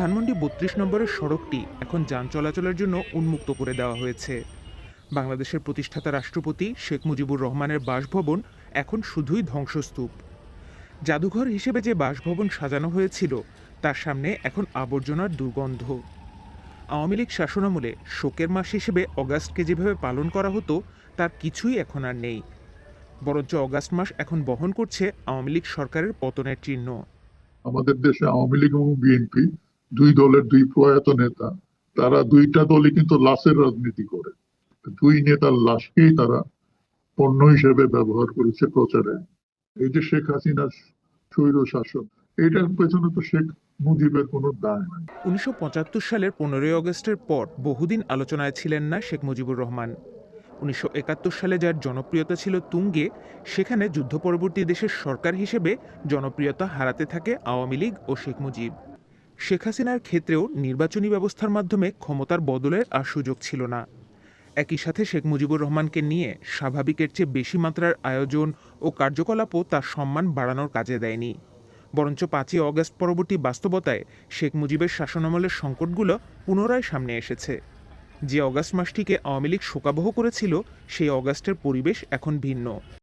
ধানমন্ডি বত্রিশ নম্বরের সড়কটি এখন যান চলাচলের জন্য উন্মুক্ত করে দেওয়া হয়েছে। বাংলাদেশের প্রতিষ্ঠাতা রাষ্ট্রপতি শেখ মুজিবুর রহমানের বাসভবন এখন শুধুই ধ্বংসস্তূপ। জাদুঘর হিসেবে যে বাসভবন সাজানো হয়েছিল, তার সামনে এখন আবর্জনার দুর্গন্ধ। আওয়ামী লীগ শাসনামলে শোকের মাস হিসেবে অগাস্টকে যেভাবে পালন করা হতো, তার কিছুই এখন আর নেই। বরঞ্চ অগাস্ট মাস এখন বহন করছে আওয়ামী লীগ সরকারের পতনের চিহ্ন। আমাদের দেশে আওয়ামী লীগ এবং বিএনপি দুই দলের দুই প্রয়াত নেতা, তারা দুইটা দলই কিন্তু লাশের রাজনীতি করে। দুই নেতার লাশকেই তারা পণ্য হিসেবে ব্যবহার করেছে প্রচারে। এই যে শেখ হাসিনার স্বৈর শাসন এইটার পেছনে তো শেখ মুজিবের কোনো দায় নাই। উনিশশো সালের পনেরোই আগস্টের পর বহুদিন আলোচনায় ছিলেন না শেখ মুজিবুর রহমান। উনিশশো একাত্তর সালে যার জনপ্রিয়তা ছিল তুঙ্গে, সেখানে যুদ্ধ পরবর্তী দেশের সরকার হিসেবে জনপ্রিয়তা হারাতে থাকে আওয়ামী লীগ ও শেখ মুজিব। শেখ হাসিনার ক্ষেত্রেও নির্বাচনী ব্যবস্থার মাধ্যমে ক্ষমতার বদলের আর সুযোগ ছিল না। একই সাথে শেখ মুজিবুর রহমানকে নিয়ে স্বাভাবিকের চেয়ে বেশি মাত্রার আয়োজন ও কার্যকলাপও তার সম্মান বাড়ানোর কাজে দেয়নি। বরঞ্চ পাঁচই অগস্ট পরবর্তী বাস্তবতায় শেখ মুজিবের শাসনামলের সংকটগুলো পুনরায় সামনে এসেছে। যে অগাস্ট মাসটিকে আওয়ামী লীগ শোকাবহ করেছিল, সেই অগাস্টের পরিবেশ এখন ভিন্ন।